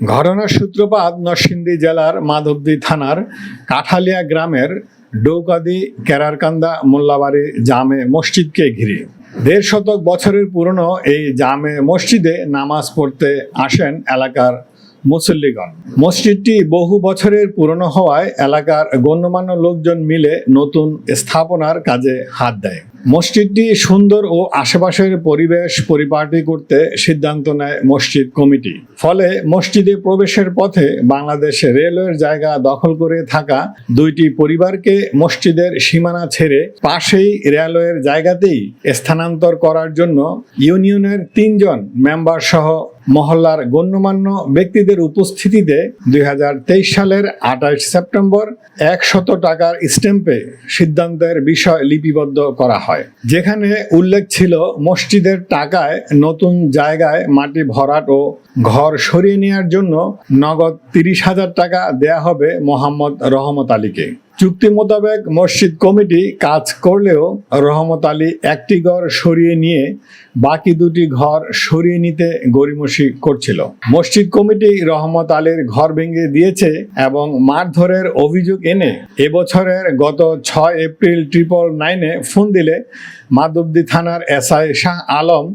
ঘটনার সূত্রপাত নরসিংদী জেলার মাধবদী থানার কাঠালিয়া গ্রামের ডৌকাদি কেরারকান্দা, মোল্লাবাড়ি জামে মসজিদকে ঘিরে। দেড় শতক বছরের পুরনো এই জামে মসজিদে নামাজ পড়তে আসেন এলাকার মুসল্লিগণ। মসজিদটি বহু বছরের পুরনো হওয়ায় এলাকার গণ্যমান্য লোকজন মিলে নতুন স্থাপনার কাজে হাত দেয়। মসজিদটি সুন্দর ও আশেপাশের পরিবেশ পরিপাটি করতে সিদ্ধান্ত নেয় মসজিদ কমিটি। ফলে মসজিদে প্রবেশের পথে বাংলাদেশ রেলওয়ের জায়গা দখল করে থাকা দুইটি পরিবারকে মসজিদের সীমানা ছেড়ে পাশেই রেলওয়ের জায়গাতেই স্থানান্তর করার জন্য ইউনিয়নের তিনজন মেম্বার সহ মহল্লার গণ্যমান্য ব্যক্তিদের উপস্থিতিতে দুই হাজার তেইশ সালের আঠাশ সেপ্টেম্বর একশত টাকার স্ট্যাম্পে সিদ্ধান্তের বিষয় লিপিবদ্ধ করা হয়। যেখানে উল্লেখ ছিল মসজিদের টাকায় নতুন জায়গায় মাটি ভরাট ও ঘর সরিয়ে নেওয়ার জন্য নগদ তিরিশ হাজার টাকা দেয়া হবে মোহাম্মদ রহমত আলীকে। চুক্তি মোতাবেক মসজিদ কমিটি কাজ করলেও রহমত আলী একটি ঘর সরিয়ে নিয়ে বাকি দুটি ঘর সরিয়ে নিতে গড়িমসি করছিল। মসজিদ কমিটি রহমত আলীর ঘর ভেঙে দিয়েছে এবং মারধরের অভিযোগ এনে এবছরের গত ছয় এপ্রিল ট্রিপল নাইনে ফোন দিলে মাধবদী থানার এসআই শাহ আলম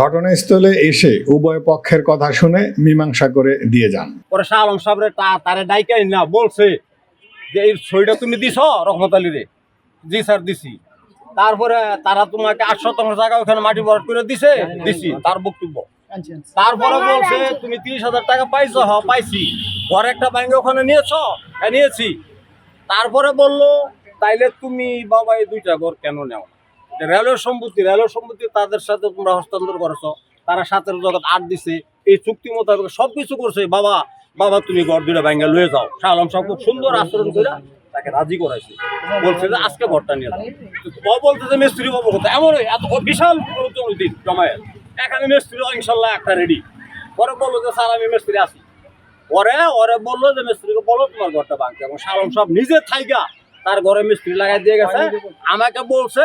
ঘটনাস্থলে এসে উভয় পক্ষের কথা শুনে মীমাংসা করে দিয়ে যান। আলম সাহেবের ডাইকাই না, বলছে যে এই ছইটা তুমি দিছ, রহমত আলী রে জি স্যার, দিছি। তারপরে তারা তোমাকে আট শতাংশ জায়গা ওখানে মাটি ভরাট করে দিছে, দিছি, তার বক্তব্য। তারপরে বলছে, তুমি তিরিশ হাজার টাকা পাইছো হ পাইছি। ঘর একটা ব্যাংকে ওখানে নিয়েছ হ্যাঁ নিয়েছি। তারপরে বলল, তাইলে তুমি বাবা এই দুইটা ঘর কেন নেও রেলওয়ে সম্পত্তি রেলওয়ে সম্পত্তি তাদের সাথে তোমরা হস্তান্তর করেছ। তারা সাতের জগৎ আট দিছে। এই চুক্তি মোতাবেক সব কিছু করছে। বাবা বাবা, তুমি ঘর দুইটা ব্যাঙ্গে লয়ে যাও। শাহ আলম সাহেব খুব সুন্দর আচরণ করে তাকে রাজি করাইছে। বলছে যে, আজকে ঘরটা নিয়ে যাও। ও বলতে যে, মিস্ত্রি বাবু কথা। এমন এত বিশাল দিন, জমায়েত। এখানে মিস্ত্রি, ইনশাল্লাহ, একটা রেডি পরে বলল যে, স্যার, আমি মিস্ত্রি আছি। পরে, ওরে বলল যে মিস্ত্রিকে বলো তোমার ঘরটা ভাঙতে এবং শালম সব নিজে থাইকা তার ঘরে মিস্ত্রি লাগাই দিয়ে গেছে। আমাকে বলছে,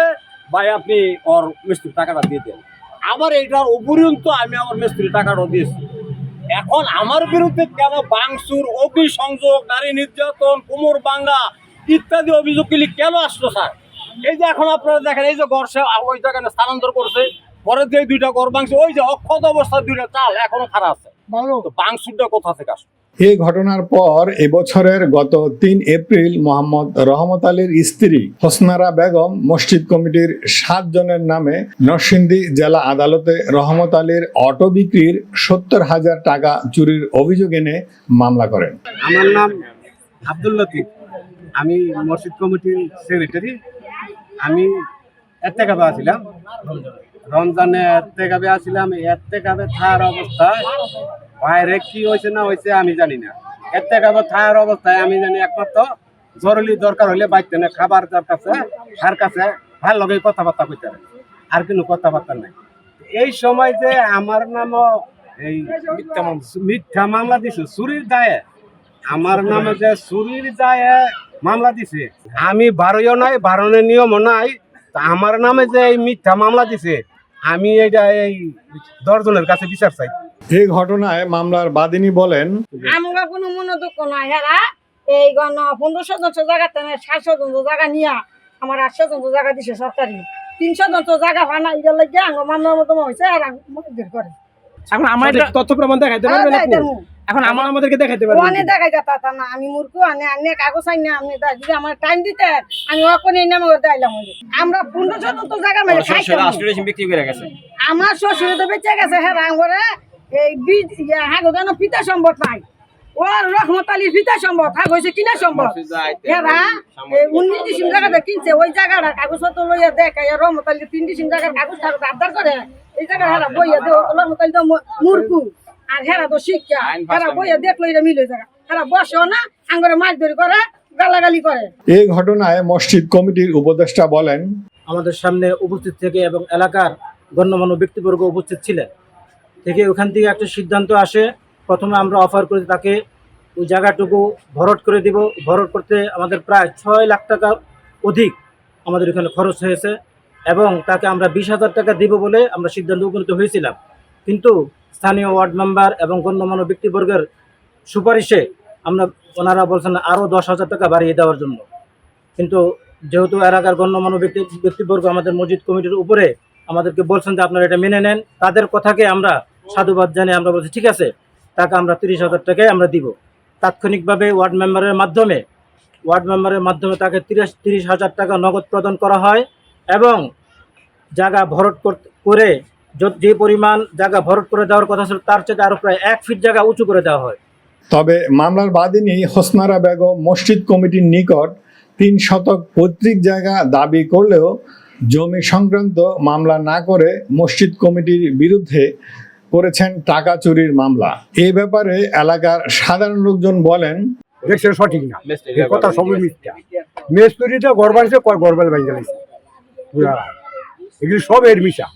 ভাই, আপনি ওর মিস্ত্রি টাকাটা দিয়ে দেন। আবার এইটার উপরন্ত আমি আমার মিস্ত্রি টাকাটাও দিয়েছি। এখন আমার বিরুদ্ধে কেন বাংসুর অগ্নি সংযোগ নারী নির্যাতন কোমর বাঙ্গা ইত্যাদি অভিযোগগুলি কেন আসলো স্যার? এই যে এখন আপনারা দেখেন এই যে ঘর সে ওই জায়গায় স্থানান্তর করছে ঘরের যে দুইটা ঘর ভাঙছে ওই যে অক্ষত অবস্থার দুইটা চাল এখনও খারাপ আছে। তো বাংসুরটা কোথা থেকে আসলো? এই ঘটনার পর এবছরের গত তিন এপ্রিল মোহাম্মদ রহমত আলীর স্ত্রী হোসনারা বেগম মসজিদ কমিটির সাত জনের নামে নরসিংদী জেলা আদালতে রহমত আলীর অটো বিক্রির সত্তর হাজার টাকা চুরির অভিযোগ এনে মামলা করেন। আমার নাম আব্দুল লতিফ। আমি মসজিদ কমিটির সেক্রেটারি। আমি এত্তেকাবে আছিলাম। রমজানে এত্তেকাবে আছিলাম। এত্তেকাবে থাকার অবস্থায় বাইরে কি হয়েছে না হয়েছে আমি জানি না। এত্তেকাবে থাকার অবস্থায় আমি জানি একমাত্র জরুরি দরকার হলে বাইতে না খাবার যার কাছে তার কাছে ভালো লগে কথাবার্তা কইতে আর কোনো কথাবার্তা নাই। এই সময় যে আমার নামও এই মিথ্যা মামলা। দিছে চুরির দায়ে। আমার নামে যে চুরির দায়ে মামলা দিছে আমি বারোও নাই বারণের নিয়মও নাই তা আমার নামে যে এই মিথ্যা মামলা দিছে আমি এইটা এই দশজনের কাছে বিচার চাই। এই ঘটনায় মামলার বাদিনী বলেন আমরা কোনো মনে দুঃখ নাই হেরা। এই গণ পনেরো শতাংশ জায়গা তেনে ষাট শতাংশ জায়গা নিয়া আমার আট শতাংশ জায়গা দিছে সরকারি। তিন শতাংশ জায়গা ভানা ইয়ে লাগে আঙ্গ মামলার মতো হয়েছে আর মন্দির করে এখন আমার তথ্য প্রমাণ দেখাইতে হ্যাঁ, পারবেন এখন আমার আমাদেরকে দেখাইতে পারবেন ওখানে দেখাই যাতা তা না আমি মূর্খ আনে আনে কাগজ আইনে আপনি দা- যদি আমার টাইম দিতে আমি ওখানে এই নামে করে দিলাম আমরা পনেরো শতাংশ জায়গা মানে আমার শ্বশুর তো বেঁচে গেছে হ্যাঁ রাঙ্গরে এই বীজ হ্যাঁ যেন পিতা সম্পদ নাই ওর রহমত আলীর পিতা সম্পদ হ্যাঁ হয়েছে কিনা সম্পদ? এরা উনিশ ডিসিম জায়গাটা কিনছে ওই জায়গাটা কাগজপত্র লইয়া দেখে রহমত আলীর তিন ডিসিম জায়গার কাগজ কাগজ আবদার করে এই জায়গা হেরা বইয়া দে রহমত আলী তো মূর্খু। আর হেরা তো শিক্ষা হেরা বইয়া দেখল এটা মিলে জায়গা হেরা বসেও না আঙ্গরে মাছ ধরি করে গালাগালি করে। এই ঘটনায় মসজিদ কমিটির উপদেষ্টা বলেন আমাদের সামনে উপস্থিত থেকে এবং এলাকার গণ্যমান্য ব্যক্তিবর্গ উপস্থিত ছিলেন। থেকে ওখান থেকে একটা সিদ্ধান্ত আসে। প্রথমে আমরা অফার করে তাকে, ওই জায়গাটুকু ভরট করে দিব। ভরট করতে আমাদের প্রায় ছয় লাখ টাকার অধিক আমাদের এখানে খরচ হয়েছে এবং তাকে আমরা বিশ হাজার টাকা দিব বলে আমরা সিদ্ধান্ত উপনীত হয়েছিলাম। কিন্তু স্থানীয় ওয়ার্ড মেম্বার এবং গণ্যমান্য ব্যক্তিবর্গের সুপারিশে আমরা ওনারা বলছেন আরও দশ হাজার টাকা বাড়িয়ে দেওয়ার জন্য। কিন্তু যেহেতু এলাকার গণ্যমান্য ব্যক্তি, ব্যক্তিবর্গ আমাদের মসজিদ কমিটির উপরে আমাদেরকে বলছেন যে আপনারা এটা মেনে নেন। তাদের কথাকে আমরা সাধুবাদ জানিয়ে আমরা বলছি, ঠিক আছে, তাকে আমরা তিরিশ হাজার টাকায় আমরা দিব। তাৎক্ষণিকভাবে ওয়ার্ড মেম্বারের মাধ্যমে, ওয়ার্ড মেম্বারের মাধ্যমে তাকে তিরিশ তিরিশ হাজার টাকা নগদ প্রদান করা হয় এবং জায়গা ভরট কর- যে পরিমাণ জায়গা ভরট করে দেওয়ার কথা ছিল, তার চেয়ে আরও প্রায় এক ফিট জায়গা উঁচু করে দেওয়া হয়। তবে মামলার বাদিনী হোসনারা বেগম মসজিদ কমিটির নিকট তিন শতক পৈতৃক জায়গা দাবি করলেও জমি সংক্রান্ত মামলা না করে মসজিদ কমিটির বিরুদ্ধে করেছেন টাকা চুরির মামলা। এ ব্যাপারে এলাকার সাধারণ লোকজন বলেন দেখছেন সঠিক না। এই কথা সবই মিথ্যা। মেস্তরিতে ঘর বানিয়েছে কয় ভাই গেছে এগুলি সব এর মিশা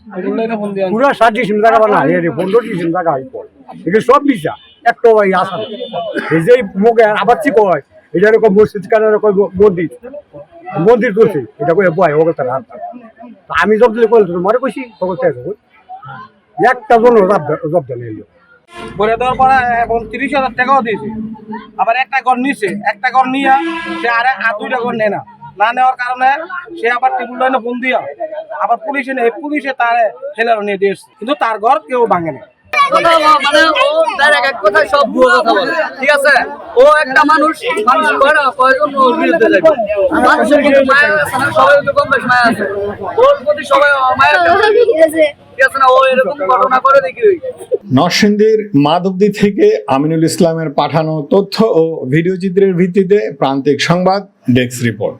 পুরা ষাট ডিসিম টাকা বানা এর পনেরো ডিসিম হয় এগুলি সব মিশা একটা ভাই আসা এই যে মুখে আবার ঠিক হয় এটা এরকম মসজিদ কানার কয় মন্দির। মন্দির করছে এটা কয়ে বয় ওকে তার আমি দিলে কইল তোমার কইছি তখন। একটা জন জব জব দিলে এলো করে দেওয়ার পরে এখন তিরিশ হাজার টাকাও দিয়েছে। আবার একটা ঘর নিছে। একটা ঘর নিয়ে সে আরে আর দুইটা ঘর নেয় না। না নেওয়ার কারণে সে আবার টেবিল লাইনে ফোন দিয়া আবার পুলিশে নেই পুলিশে তার ঠেলার নিয়ে দিয়ে এসছে। কিন্তু তার ঘর কেউ ভাঙে না। মানে ও তার এক এক কথায় সব ভুয়ো কথা বলে। ঠিক আছে? ও একটা মানুষ মানুষ না কয়জন ওর বিরুদ্ধে যাবে মানুষের কিন্তু মায়া আছে না? সবাই তো কম বেশ মায়া আছে। ওর প্রতি সবাই মায়া করে। আছে। নরসিংদীর মাধবদী থেকে আমিনুল ইসলামের পাঠানো তথ্য ও ভিডিও চিত্রের ভিত্তিতে প্রান্তিক সংবাদ, ডেস্ক রিপোর্ট।